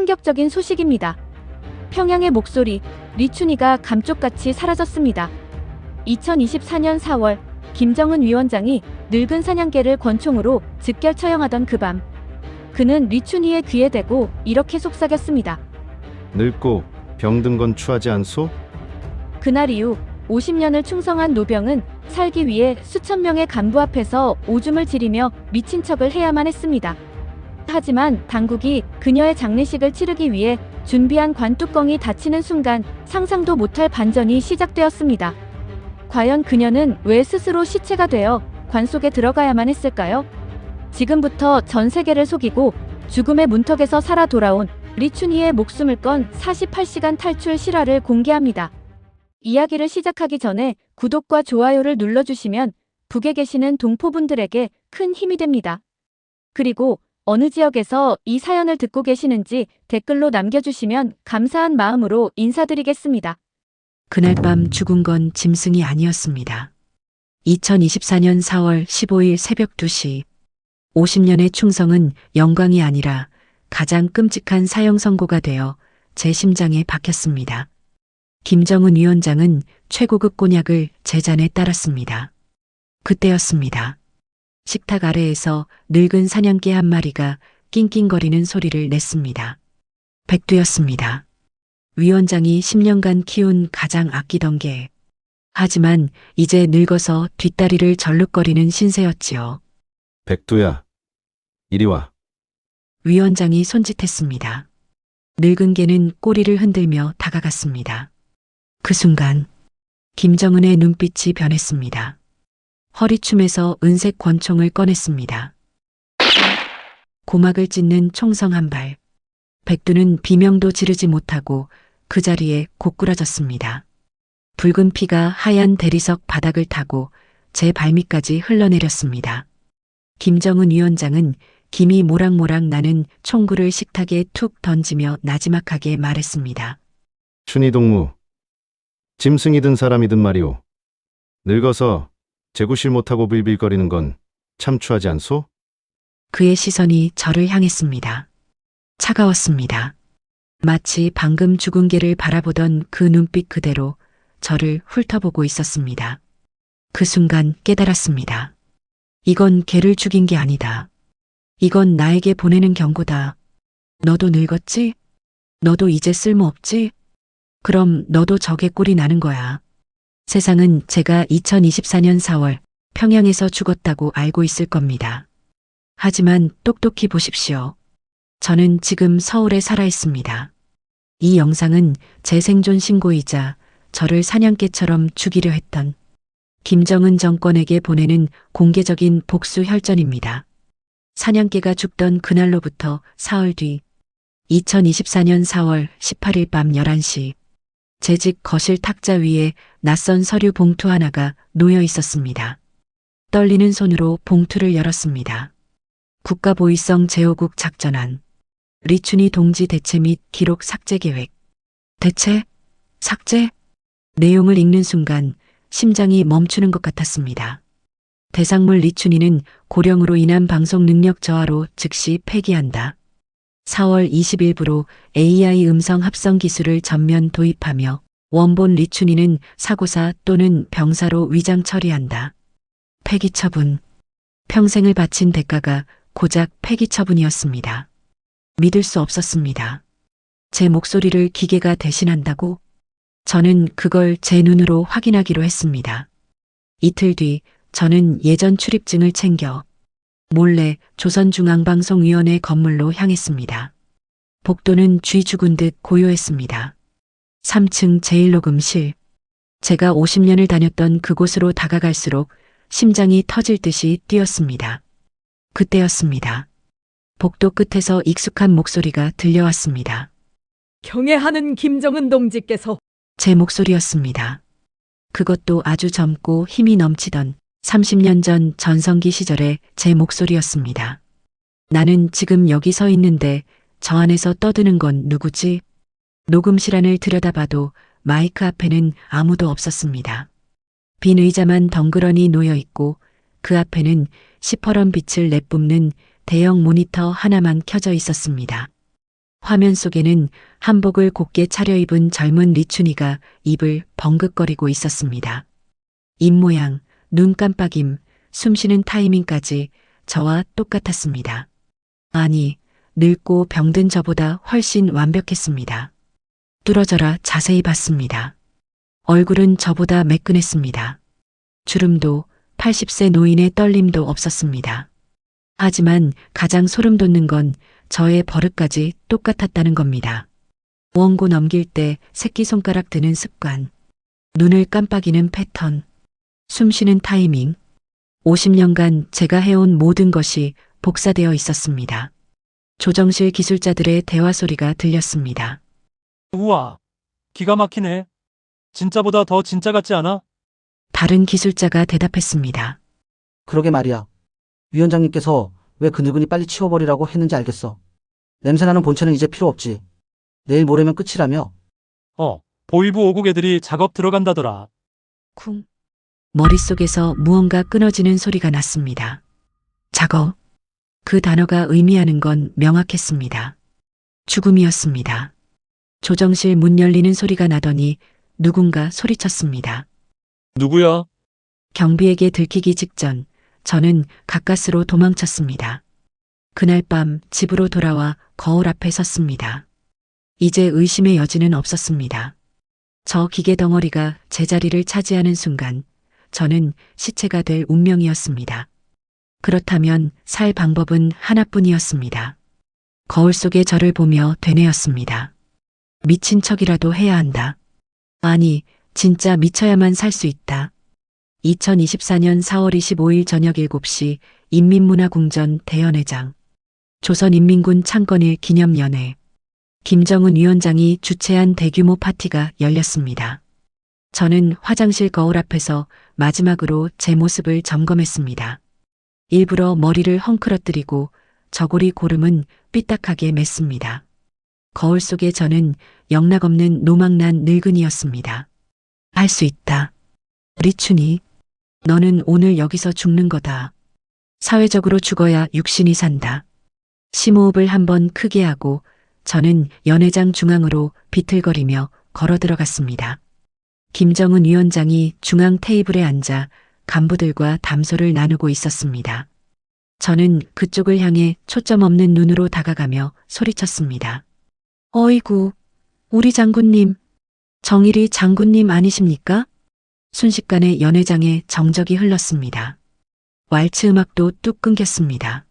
충격적인 소식입니다. 평양의 목소리, 리춘이가 감쪽같이 사라졌습니다. 2024년 4월, 김정은 위원장이 늙은 사냥개를 권총으로 즉결 처형하던 그 밤. 그는 리춘이의 귀에 대고 이렇게 속삭였습니다. 늙고 병든 건 추하지 않소? 그날 이후 50년을 충성한 노병은 살기 위해 수천 명의 간부 앞에서 오줌을 지리며 미친 척을 해야만 했습니다. 하지만 당국이 그녀의 장례식을 치르기 위해 준비한 관뚜껑이 닫히는 순간 상상도 못할 반전이 시작되었습니다. 과연 그녀는 왜 스스로 시체가 되어 관 속에 들어가야만 했을까요? 지금부터 전 세계를 속이고 죽음의 문턱에서 살아 돌아온 리춘희의 목숨을 건 48시간 탈출 실화를 공개합니다. 이야기를 시작하기 전에 구독과 좋아요를 눌러주시면 북에 계시는 동포분들에게 큰 힘이 됩니다. 그리고 어느 지역에서 이 사연을 듣고 계시는지 댓글로 남겨주시면 감사한 마음으로 인사드리겠습니다. 그날 밤 죽은 건 짐승이 아니었습니다. 2024년 4월 15일 새벽 2시 50년의 충성은 영광이 아니라 가장 끔찍한 사형 선고가 되어 제 심장에 박혔습니다. 김정은 위원장은 최고급 곤약을 제 잔에 따랐습니다. 그때였습니다. 식탁 아래에서 늙은 사냥개 한 마리가 낑낑거리는 소리를 냈습니다. 백두였습니다. 위원장이 10년간 키운 가장 아끼던 개. 하지만 이제 늙어서 뒷다리를 절룩거리는 신세였지요. 백두야. 이리 와. 위원장이 손짓했습니다. 늙은 개는 꼬리를 흔들며 다가갔습니다. 그 순간 김정은의 눈빛이 변했습니다. 허리춤에서 은색 권총을 꺼냈습니다. 고막을 찢는 총성 한 발. 백두는 비명도 지르지 못하고 그 자리에 고꾸라졌습니다. 붉은 피가 하얀 대리석 바닥을 타고 제 발밑까지 흘러내렸습니다. 김정은 위원장은 김이 모락모락 나는 총구를 식탁에 툭 던지며 나지막하게 말했습니다. 춘희 동무. 짐승이든 사람이든 말이오. 늙어서 재구실 못하고 빌빌거리는 건 참 추하지 않소? 그의 시선이 저를 향했습니다. 차가웠습니다. 마치 방금 죽은 개를 바라보던 그 눈빛 그대로 저를 훑어보고 있었습니다. 그 순간 깨달았습니다. 이건 개를 죽인 게 아니다. 이건 나에게 보내는 경고다. 너도 늙었지? 너도 이제 쓸모없지? 그럼 너도 적의 꼴이 나는 거야. 세상은 제가 2024년 4월 평양에서 죽었다고 알고 있을 겁니다. 하지만 똑똑히 보십시오. 저는 지금 서울에 살아 있습니다. 이 영상은 제 생존 신고이자 저를 사냥개처럼 죽이려 했던 김정은 정권에게 보내는 공개적인 복수 혈전입니다. 사냥개가 죽던 그날로부터 사흘 뒤 2024년 4월 18일 밤 11시 제 집 거실 탁자 위에 낯선 서류 봉투 하나가 놓여 있었습니다. 떨리는 손으로 봉투를 열었습니다. 국가보위성 제호국 작전안 리춘희 동지 대체 및 기록 삭제 계획. 대체? 삭제? 내용을 읽는 순간 심장이 멈추는 것 같았습니다. 대상물 리춘희는 고령으로 인한 방송 능력 저하로 즉시 폐기한다. 4월 20일부로 AI 음성 합성 기술을 전면 도입하며 원본 리춘희는 사고사 또는 병사로 위장 처리한다. 폐기 처분. 평생을 바친 대가가 고작 폐기 처분이었습니다. 믿을 수 없었습니다. 제 목소리를 기계가 대신한다고? 저는 그걸 제 눈으로 확인하기로 했습니다. 이틀 뒤 저는 예전 출입증을 챙겨 몰래 조선중앙방송위원회 건물로 향했습니다. 복도는 쥐 죽은 듯 고요했습니다. 3층 제1녹음실. 제가 50년을 다녔던 그곳으로 다가갈수록 심장이 터질 듯이 뛰었습니다. 그때였습니다. 복도 끝에서 익숙한 목소리가 들려왔습니다. 경애하는 김정은 동지께서 제 목소리였습니다. 그것도 아주 젊고 힘이 넘치던 30년 전 전성기 시절의 제 목소리였습니다. 나는 지금 여기 서 있는데 저 안에서 떠드는 건 누구지? 녹음실 안을 들여다봐도 마이크 앞에는 아무도 없었습니다. 빈 의자만 덩그러니 놓여 있고 그 앞에는 시퍼런 빛을 내뿜는 대형 모니터 하나만 켜져 있었습니다. 화면 속에는 한복을 곱게 차려입은 젊은 리춘이가 입을 벙긋거리고 있었습니다. 입모양, 눈 깜빡임, 숨쉬는 타이밍까지 저와 똑같았습니다. 아니, 늙고 병든 저보다 훨씬 완벽했습니다. 뚫어져라 자세히 봤습니다. 얼굴은 저보다 매끈했습니다. 주름도 80세 노인의 떨림도 없었습니다. 하지만 가장 소름 돋는 건 저의 버릇까지 똑같았다는 겁니다. 원고 넘길 때 새끼손가락 드는 습관, 눈을 깜빡이는 패턴, 숨쉬는 타이밍, 50년간 제가 해온 모든 것이 복사되어 있었습니다. 조정실 기술자들의 대화 소리가 들렸습니다. 우와, 기가 막히네. 진짜보다 더 진짜 같지 않아? 다른 기술자가 대답했습니다. 그러게 말이야. 위원장님께서 왜그 늙은이 빨리 치워버리라고 했는지 알겠어. 냄새나는 본체는 이제 필요 없지. 내일 모레면 끝이라며. 어, 보이부 오국 애들이 작업 들어간다더라. 쿵. 머릿속에서 무언가 끊어지는 소리가 났습니다. 작업. 그 단어가 의미하는 건 명확했습니다. 죽음이었습니다. 조정실 문 열리는 소리가 나더니 누군가 소리쳤습니다. 누구야? 경비에게 들키기 직전 저는 가까스로 도망쳤습니다. 그날 밤 집으로 돌아와 거울 앞에 섰습니다. 이제 의심의 여지는 없었습니다. 저 기계 덩어리가 제자리를 차지하는 순간 저는 시체가 될 운명이었습니다. 그렇다면 살 방법은 하나뿐이었습니다. 거울 속의 저를 보며 되뇌었습니다. 미친 척이라도 해야 한다. 아니, 진짜 미쳐야만 살 수 있다. 2024년 4월 25일 저녁 7시 인민문화궁전 대연회장 조선인민군 창건일 기념연회 김정은 위원장이 주최한 대규모 파티가 열렸습니다. 저는 화장실 거울 앞에서 마지막으로 제 모습을 점검했습니다. 일부러 머리를 헝클어뜨리고 저고리 고름은 삐딱하게 맸습니다. 거울 속에 저는 영락없는 노망난 늙은이였습니다. 할 수 있다. 리춘이, 너는 오늘 여기서 죽는 거다. 사회적으로 죽어야 육신이 산다. 심호흡을 한번 크게 하고 저는 연회장 중앙으로 비틀거리며 걸어 들어갔습니다. 김정은 위원장이 중앙 테이블에 앉아 간부들과 담소를 나누고 있었습니다. 저는 그쪽을 향해 초점 없는 눈으로 다가가며 소리쳤습니다. 어이구, 우리 장군님, 정일이 장군님 아니십니까? 순식간에 연회장에 정적이 흘렀습니다. 왈츠 음악도 뚝 끊겼습니다.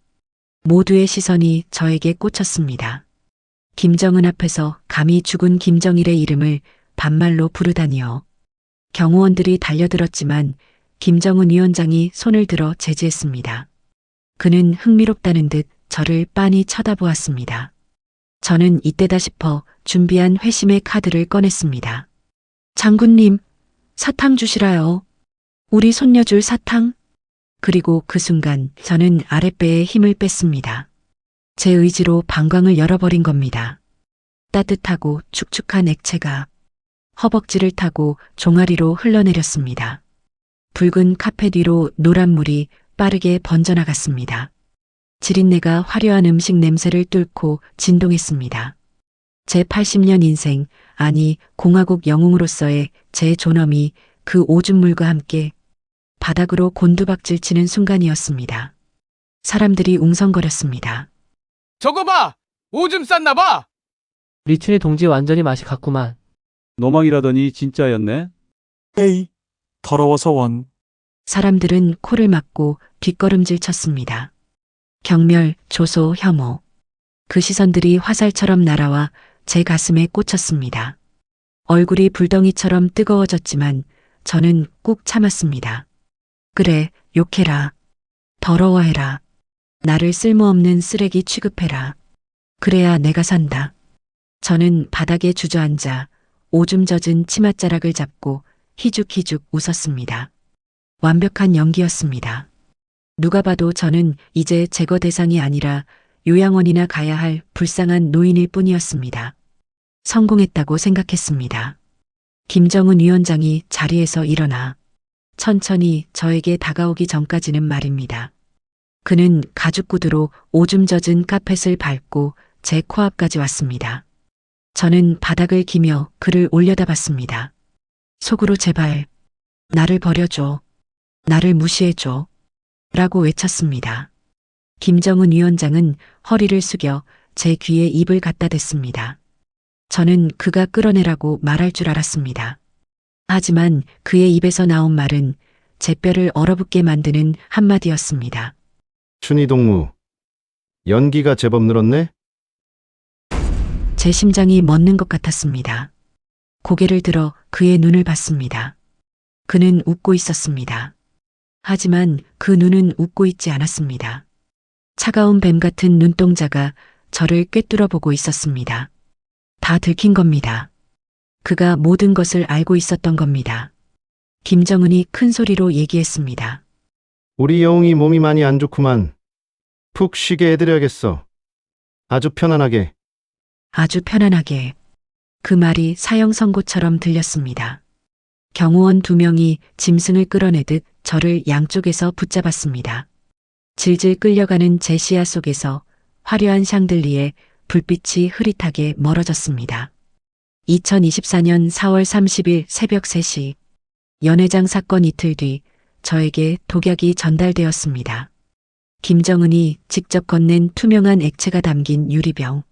모두의 시선이 저에게 꽂혔습니다. 김정은 앞에서 감히 죽은 김정일의 이름을 반말로 부르다니요. 경호원들이 달려들었지만 김정은 위원장이 손을 들어 제지했습니다. 그는 흥미롭다는 듯 저를 빤히 쳐다보았습니다. 저는 이때다 싶어 준비한 회심의 카드를 꺼냈습니다. 장군님, 사탕 주시라요. 우리 손녀 줄 사탕? 그리고 그 순간 저는 아랫배에 힘을 뺐습니다. 제 의지로 방광을 열어버린 겁니다. 따뜻하고 축축한 액체가 허벅지를 타고 종아리로 흘러내렸습니다. 붉은 카페 뒤로 노란 물이 빠르게 번져나갔습니다. 지린내가 화려한 음식 냄새를 뚫고 진동했습니다. 제 80년 인생, 아니 공화국 영웅으로서의 제 존엄이 그 오줌물과 함께 바닥으로 곤두박질 치는 순간이었습니다. 사람들이 웅성거렸습니다. 저거 봐! 오줌 쌌나 봐! 리춘이 동지 완전히 맛이 갔구만. 노망이라더니 진짜였네. 에이, 더러워서 원. 사람들은 코를 막고 뒷걸음질 쳤습니다. 경멸, 조소, 혐오. 그 시선들이 화살처럼 날아와 제 가슴에 꽂혔습니다. 얼굴이 불덩이처럼 뜨거워졌지만 저는 꾹 참았습니다. 그래, 욕해라. 더러워해라. 나를 쓸모없는 쓰레기 취급해라. 그래야 내가 산다. 저는 바닥에 주저앉아 오줌 젖은 치맛자락을 잡고 희죽희죽 웃었습니다. 완벽한 연기였습니다. 누가 봐도 저는 이제 제거 대상이 아니라 요양원이나 가야 할 불쌍한 노인일 뿐이었습니다. 성공했다고 생각했습니다. 김정은 위원장이 자리에서 일어나 천천히 저에게 다가오기 전까지는 말입니다. 그는 가죽 구두로 오줌 젖은 카펫을 밟고 제 코앞까지 왔습니다. 저는 바닥을 기며 그를 올려다봤습니다. 속으로 제발 나를 버려줘. 나를 무시해줘. 라고 외쳤습니다. 김정은 위원장은 허리를 숙여 제 귀에 입을 갖다 댔습니다. 저는 그가 끌어내라고 말할 줄 알았습니다. 하지만 그의 입에서 나온 말은 제 뼈를 얼어붙게 만드는 한마디였습니다. 춘희 동무. 연기가 제법 늘었네? 제 심장이 멎는 것 같았습니다. 고개를 들어 그의 눈을 봤습니다. 그는 웃고 있었습니다. 하지만 그 눈은 웃고 있지 않았습니다. 차가운 뱀 같은 눈동자가 저를 꿰뚫어 보고 있었습니다. 다 들킨 겁니다. 그가 모든 것을 알고 있었던 겁니다. 김정은이 큰 소리로 얘기했습니다. 우리 여웅이 몸이 많이 안 좋구만. 푹 쉬게 해드려야겠어. 아주 편안하게. 아주 편안하게. 그 말이 사형 선고처럼 들렸습니다. 경호원 두 명이 짐승을 끌어내듯 저를 양쪽에서 붙잡았습니다. 질질 끌려가는 제 시야 속에서 화려한 샹들리에 불빛이 흐릿하게 멀어졌습니다. 2024년 4월 30일 새벽 3시 연회장 사건 이틀 뒤 저에게 독약이 전달되었습니다. 김정은이 직접 건넨 투명한 액체가 담긴 유리병.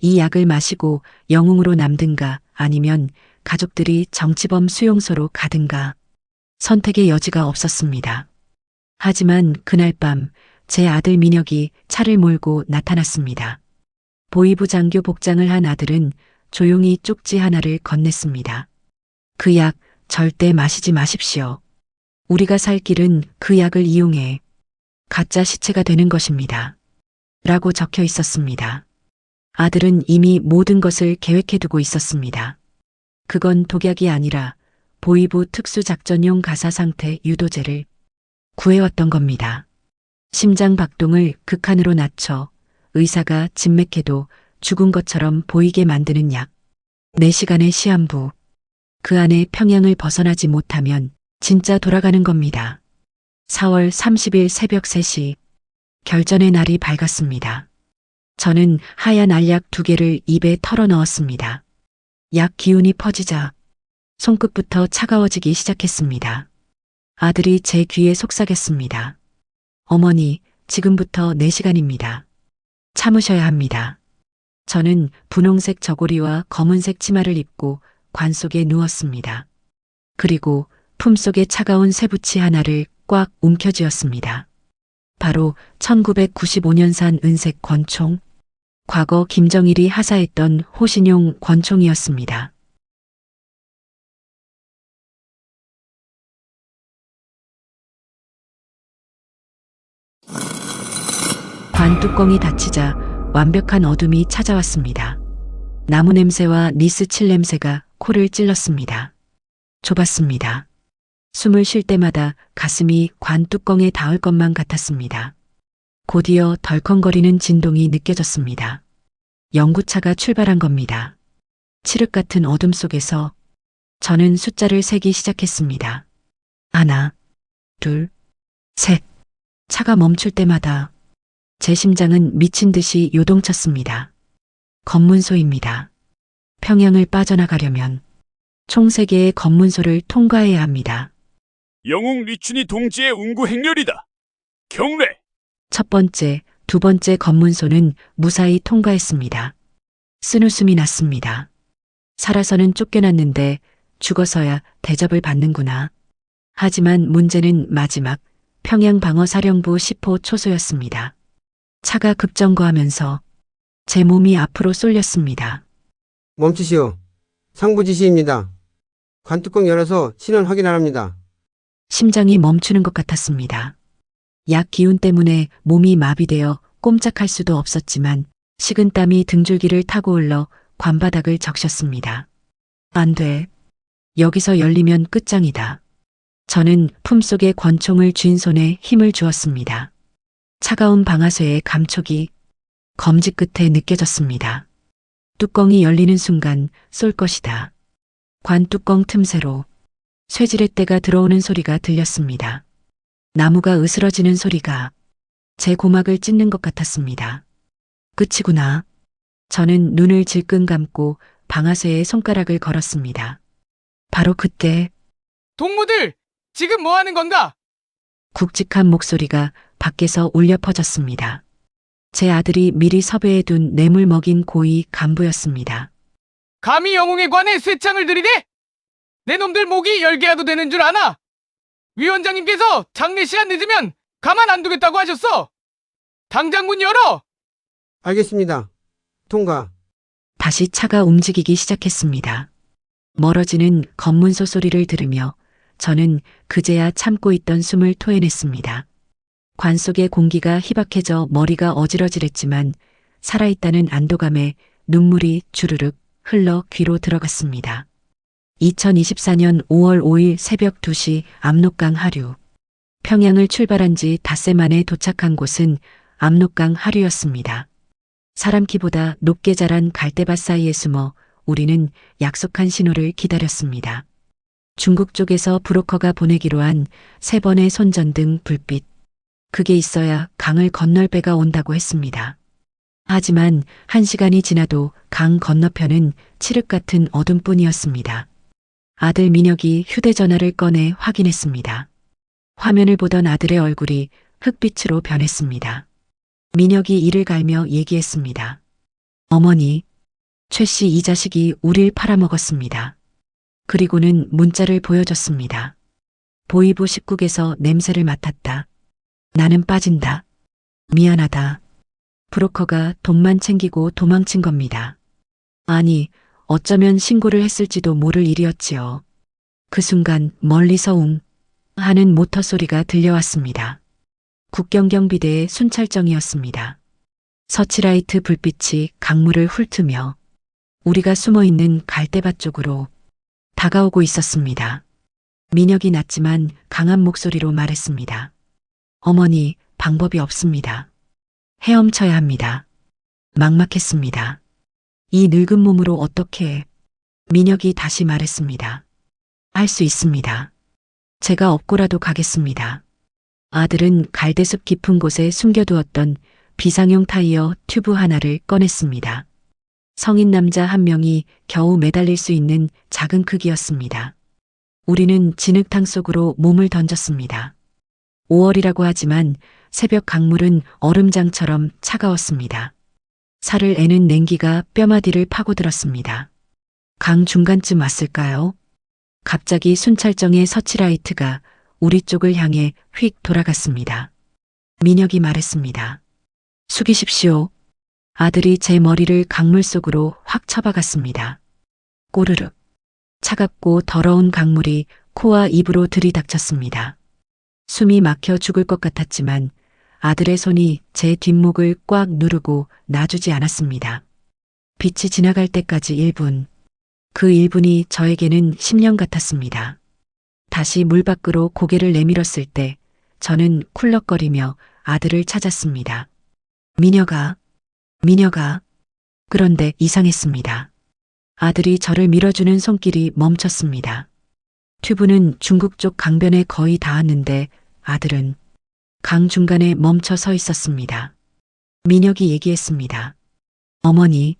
이 약을 마시고 영웅으로 남든가 아니면 가족들이 정치범 수용소로 가든가 선택의 여지가 없었습니다. 하지만 그날 밤 제 아들 민혁이 차를 몰고 나타났습니다. 보이부 장교 복장을 한 아들은 조용히 쪽지 하나를 건넸습니다. 그 약 절대 마시지 마십시오. 우리가 살 길은 그 약을 이용해 가짜 시체가 되는 것입니다. 라고 적혀 있었습니다. 아들은 이미 모든 것을 계획해두고 있었습니다. 그건 독약이 아니라 보이부 특수작전용 가사 상태 유도제를 구해왔던 겁니다. 심장 박동을 극한으로 낮춰 의사가 진맥해도 죽은 것처럼 보이게 만드는 약. 4시간의 시한부. 그 안에 평양을 벗어나지 못하면 진짜 돌아가는 겁니다. 4월 30일 새벽 3시. 결전의 날이 밝았습니다. 저는 하얀 알약 두 개를 입에 털어 넣었습니다. 약 기운이 퍼지자 손끝부터 차가워지기 시작했습니다. 아들이 제 귀에 속삭였습니다. 어머니, 지금부터 4시간입니다. 참으셔야 합니다. 저는 분홍색 저고리와 검은색 치마를 입고 관 속에 누웠습니다. 그리고 품속에 차가운 쇠붙이 하나를 꽉 움켜쥐었습니다. 바로 1995년산 은색 권총. 과거 김정일이 하사했던 호신용 권총이었습니다. 관 뚜껑이 닫히자 완벽한 어둠이 찾아왔습니다. 나무 냄새와 니스 칠 냄새가 코를 찔렀습니다. 좁았습니다. 숨을 쉴 때마다 가슴이 관 뚜껑에 닿을 것만 같았습니다. 곧이어 덜컹거리는 진동이 느껴졌습니다. 연구차가 출발한 겁니다. 칠흑 같은 어둠 속에서 저는 숫자를 세기 시작했습니다. 하나, 둘, 셋. 차가 멈출 때마다 제 심장은 미친 듯이 요동쳤습니다. 검문소입니다. 평양을 빠져나가려면 총 3개의 검문소를 통과해야 합니다. 영웅 리춘이 동지의 운구 행렬이다. 경례! 첫 번째, 두 번째 검문소는 무사히 통과했습니다. 쓴웃음이 났습니다. 살아서는 쫓겨났는데 죽어서야 대접을 받는구나. 하지만 문제는 마지막 평양 방어사령부 10호 초소였습니다. 차가 급정거하면서 제 몸이 앞으로 쏠렸습니다. 멈추시오. 상부 지시입니다. 관뚜껑 열어서 신원 확인하랍니다. 심장이 멈추는 것 같았습니다. 약 기운 때문에 몸이 마비되어 꼼짝할 수도 없었지만 식은 땀이 등줄기를 타고 흘러 관바닥을 적셨습니다. 안 돼. 여기서 열리면 끝장이다. 저는 품속의 권총을 쥔 손에 힘을 주었습니다. 차가운 방아쇠의 감촉이 검지 끝에 느껴졌습니다. 뚜껑이 열리는 순간 쏠 것이다. 관 뚜껑 틈새로 쇠지렛 대가 들어오는 소리가 들렸습니다. 나무가 으스러지는 소리가 제 고막을 찢는 것 같았습니다. 끝이구나. 저는 눈을 질끈 감고 방아쇠에 손가락을 걸었습니다. 바로 그때 동무들, 지금 뭐 하는 건가? 굵직한 목소리가 밖에서 울려 퍼졌습니다. 제 아들이 미리 섭외해 둔 뇌물 먹인 고위 간부였습니다. 감히 영웅에 관해 쇠창을 들이대? 내 놈들 목이 열개라도 되는 줄 아나? 위원장님께서 장례 시간 늦으면 가만 안 두겠다고 하셨어. 당장 문 열어! 알겠습니다. 통과. 다시 차가 움직이기 시작했습니다. 멀어지는 검문소 소리를 들으며 저는 그제야 참고 있던 숨을 토해냈습니다. 관 속의 공기가 희박해져 머리가 어지러질했지만 살아있다는 안도감에 눈물이 주르륵 흘러 귀로 들어갔습니다. 2024년 5월 5일 새벽 2시 압록강 하류. 평양을 출발한 지 닷새 만에 도착한 곳은 압록강 하류였습니다. 사람 키보다 높게 자란 갈대밭 사이에 숨어 우리는 약속한 신호를 기다렸습니다. 중국 쪽에서 브로커가 보내기로 한 세 번의 손전등 불빛. 그게 있어야 강을 건널 배가 온다고 했습니다. 하지만 한 시간이 지나도 강 건너편은 칠흑 같은 어둠뿐이었습니다. 아들 민혁이 휴대전화를 꺼내 확인했습니다. 화면을 보던 아들의 얼굴이 흑빛으로 변했습니다. 민혁이 이를 갈며 얘기했습니다. 어머니, 최 씨 이 자식이 우릴 팔아먹었습니다. 그리고는 문자를 보여줬습니다. 보이부 19에서 냄새를 맡았다. 나는 빠진다. 미안하다. 브로커가 돈만 챙기고 도망친 겁니다. 아니, 어쩌면 신고를 했을지도 모를 일이었지요. 그 순간 멀리서 웅 하는 모터 소리가 들려왔습니다. 국경경비대의 순찰정이었습니다. 서치라이트 불빛이 강물을 훑으며 우리가 숨어 있는 갈대밭 쪽으로 다가오고 있었습니다. 민혁이 낮지만 강한 목소리로 말했습니다. 어머니, 방법이 없습니다. 헤엄쳐야 합니다. 막막했습니다. 이 늙은 몸으로 어떻게 민혁이 다시 말했습니다. 할 수 있습니다. 제가 업고라도 가겠습니다. 아들은 갈대숲 깊은 곳에 숨겨두었던 비상용 타이어 튜브 하나를 꺼냈습니다. 성인 남자 한 명이 겨우 매달릴 수 있는 작은 크기였습니다. 우리는 진흙탕 속으로 몸을 던졌습니다. 5월이라고 하지만 새벽 강물은 얼음장처럼 차가웠습니다. 살을 애는 냉기가 뼈마디를 파고들었습니다. 강 중간쯤 왔을까요? 갑자기 순찰정의 서치라이트가 우리 쪽을 향해 휙 돌아갔습니다. 민혁이 말했습니다. 숙이십시오. 아들이 제 머리를 강물 속으로 확 쳐박았습니다. 꼬르륵. 차갑고 더러운 강물이 코와 입으로 들이닥쳤습니다. 숨이 막혀 죽을 것 같았지만 아들의 손이 제 뒷목을 꽉 누르고 놔주지 않았습니다. 빛이 지나갈 때까지 1분. 그 1분이 저에게는 10년 같았습니다. 다시 물 밖으로 고개를 내밀었을 때 저는 쿨럭거리며 아들을 찾았습니다. 미녀가, 미녀가. 그런데 이상했습니다. 아들이 저를 밀어주는 손길이 멈췄습니다. 튜브는 중국 쪽 강변에 거의 닿았는데 아들은 강 중간에 멈춰 서 있었습니다. 민혁이 얘기했습니다. 어머니,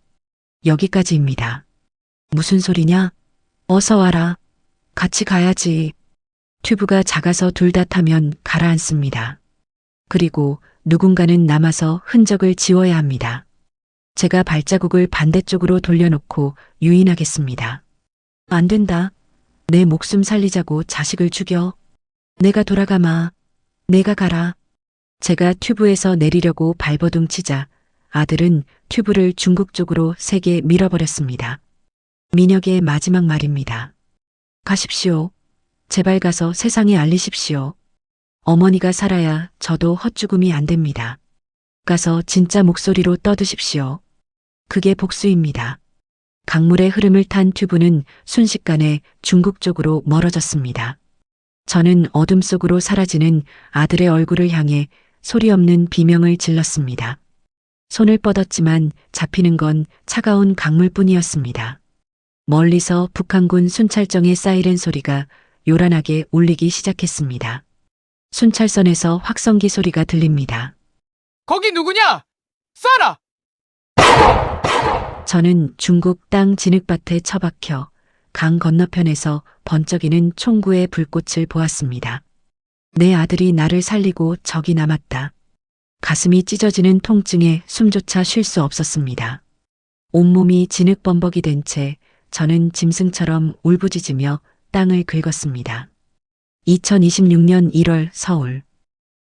여기까지입니다. 무슨 소리냐? 어서 와라. 같이 가야지. 튜브가 작아서 둘 다 타면 가라앉습니다. 그리고 누군가는 남아서 흔적을 지워야 합니다. 제가 발자국을 반대쪽으로 돌려놓고 유인하겠습니다. 안 된다. 내 목숨 살리자고 자식을 죽여. 내가 돌아가마. 내가 가라. 제가 튜브에서 내리려고 발버둥 치자 아들은 튜브를 중국 쪽으로 세게 밀어버렸습니다. 민혁의 마지막 말입니다. 가십시오. 제발 가서 세상에 알리십시오. 어머니가 살아야 저도 헛죽음이 안 됩니다. 가서 진짜 목소리로 떠드십시오. 그게 복수입니다. 강물의 흐름을 탄 튜브는 순식간에 중국 쪽으로 멀어졌습니다. 저는 어둠 속으로 사라지는 아들의 얼굴을 향해 소리 없는 비명을 질렀습니다. 손을 뻗었지만 잡히는 건 차가운 강물뿐이었습니다. 멀리서 북한군 순찰정의 사이렌 소리가 요란하게 울리기 시작했습니다. 순찰선에서 확성기 소리가 들립니다. 거기 누구냐? 쏴라! 저는 중국 땅 진흙밭에 처박혀 강 건너편에서 번쩍이는 총구의 불꽃을 보았습니다. 내 아들이 나를 살리고 적이 남았다. 가슴이 찢어지는 통증에 숨조차 쉴 수 없었습니다. 온몸이 진흙범벅이 된 채 저는 짐승처럼 울부짖으며 땅을 긁었습니다. 2026년 1월 서울.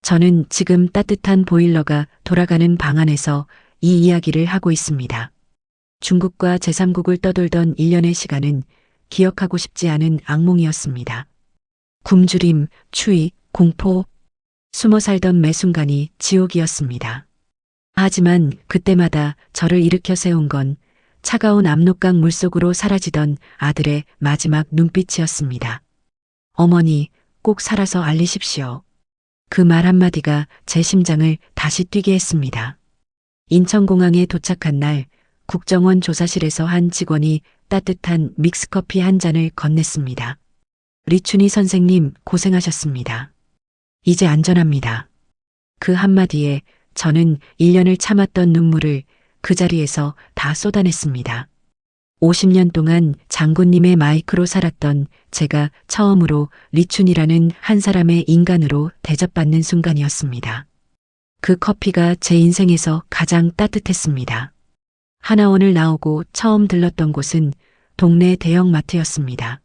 저는 지금 따뜻한 보일러가 돌아가는 방 안에서 이 이야기를 하고 있습니다. 중국과 제3국을 떠돌던 1년의 시간은 기억하고 싶지 않은 악몽이었습니다. 굶주림, 추위, 공포, 숨어 살던 매 순간이 지옥이었습니다. 하지만 그때마다 저를 일으켜 세운 건 차가운 압록강 물속으로 사라지던 아들의 마지막 눈빛이었습니다. 어머니, 꼭 살아서 알리십시오. 그 말 한마디가 제 심장을 다시 뛰게 했습니다. 인천공항에 도착한 날 국정원 조사실에서 한 직원이 따뜻한 믹스커피 한 잔을 건넸습니다. 리춘희 선생님 고생하셨습니다. 이제 안전합니다. 그 한마디에 저는 1년을 참았던 눈물을 그 자리에서 다 쏟아냈습니다. 50년 동안 장군님의 마이크로 살았던 제가 처음으로 리춘이라는 한 사람의 인간으로 대접받는 순간이었습니다. 그 커피가 제 인생에서 가장 따뜻했습니다. 하나원을 나오고 처음 들렀던 곳은 동네 대형마트였습니다.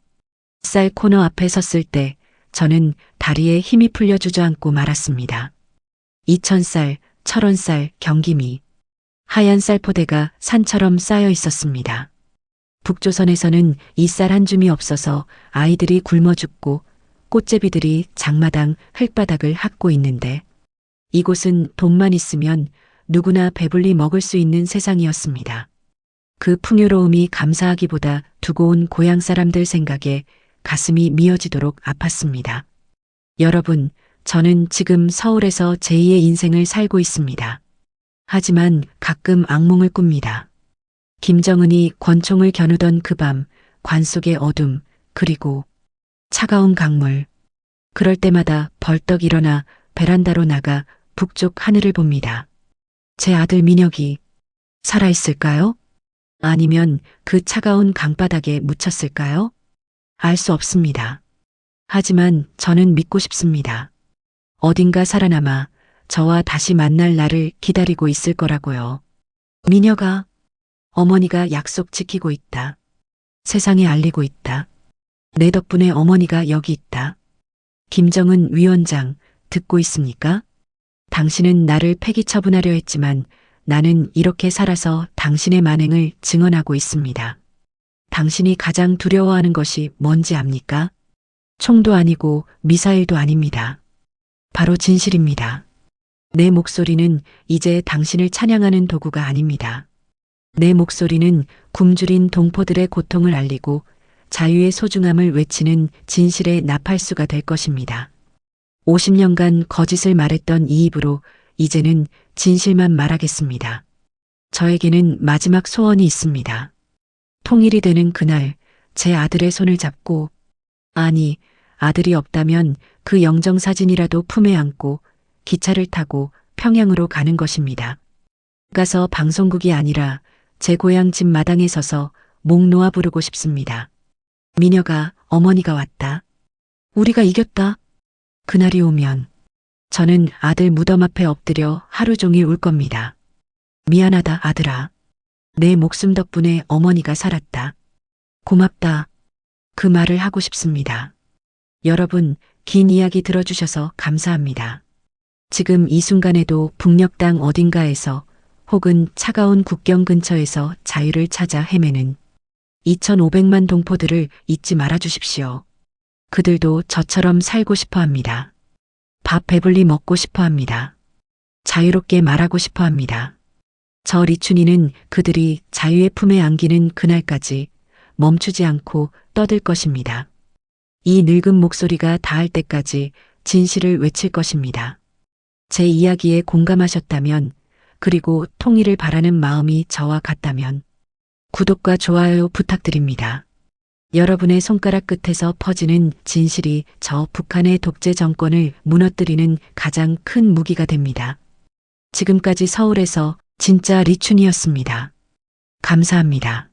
쌀 코너 앞에 섰을 때 저는 다리에 힘이 풀려 주저앉고 말았습니다. 2천쌀, 철원쌀, 경기미. 하얀 쌀포대가 산처럼 쌓여 있었습니다. 북조선에서는 이 쌀 한 줌이 없어서 아이들이 굶어 죽고 꽃제비들이 장마당 흙바닥을 핥고 있는데 이곳은 돈만 있으면 누구나 배불리 먹을 수 있는 세상이었습니다. 그 풍요로움이 감사하기보다 두고 온 고향 사람들 생각에 가슴이 미어지도록 아팠습니다. 여러분, 저는 지금 서울에서 제2의 인생을 살고 있습니다. 하지만 가끔 악몽을 꿉니다. 김정은이 권총을 겨누던 그 밤, 관 속의 어둠, 그리고 차가운 강물. 그럴 때마다 벌떡 일어나 베란다로 나가 북쪽 하늘을 봅니다. 제 아들 민혁이 살아있을까요? 아니면 그 차가운 강바닥에 묻혔을까요? 알 수 없습니다. 하지만 저는 믿고 싶습니다. 어딘가 살아남아 저와 다시 만날 날을 기다리고 있을 거라고요. 미녀가 어머니가 약속 지키고 있다. 세상에 알리고 있다. 내 덕분에 어머니가 여기 있다. 김정은 위원장, 듣고 있습니까? 당신은 나를 폐기 처분하려 했지만 나는 이렇게 살아서 당신의 만행을 증언하고 있습니다. 당신이 가장 두려워하는 것이 뭔지 압니까? 총도 아니고 미사일도 아닙니다. 바로 진실입니다. 내 목소리는 이제 당신을 찬양하는 도구가 아닙니다. 내 목소리는 굶주린 동포들의 고통을 알리고 자유의 소중함을 외치는 진실의 나팔수가 될 것입니다. 50년간 거짓을 말했던 이 입으로 이제는 진실만 말하겠습니다. 저에게는 마지막 소원이 있습니다. 통일이 되는 그날 제 아들의 손을 잡고 아니 아들이 없다면 그 영정 사진이라도 품에 안고 기차를 타고 평양으로 가는 것입니다. 가서 방송국이 아니라 제 고향 집 마당에 서서 목 놓아 부르고 싶습니다. 미녀가 어머니가 왔다. 우리가 이겼다. 그날이 오면 저는 아들 무덤 앞에 엎드려 하루 종일 울 겁니다. 미안하다 아들아. 내 목숨 덕분에 어머니가 살았다. 고맙다. 그 말을 하고 싶습니다. 여러분, 긴 이야기 들어주셔서 감사합니다. 지금 이 순간에도 북녘 땅 어딘가에서 혹은 차가운 국경 근처에서 자유를 찾아 헤매는 2,500만 동포들을 잊지 말아 주십시오. 그들도 저처럼 살고 싶어 합니다. 밥 배불리 먹고 싶어 합니다. 자유롭게 말하고 싶어 합니다. 저 리춘이는 그들이 자유의 품에 안기는 그날까지 멈추지 않고 떠들 것입니다. 이 늙은 목소리가 닿을 때까지 진실을 외칠 것입니다. 제 이야기에 공감하셨다면, 그리고 통일을 바라는 마음이 저와 같다면, 구독과 좋아요 부탁드립니다. 여러분의 손가락 끝에서 퍼지는 진실이 저 북한의 독재 정권을 무너뜨리는 가장 큰 무기가 됩니다. 지금까지 서울에서 진짜 리춘이었습니다. 감사합니다.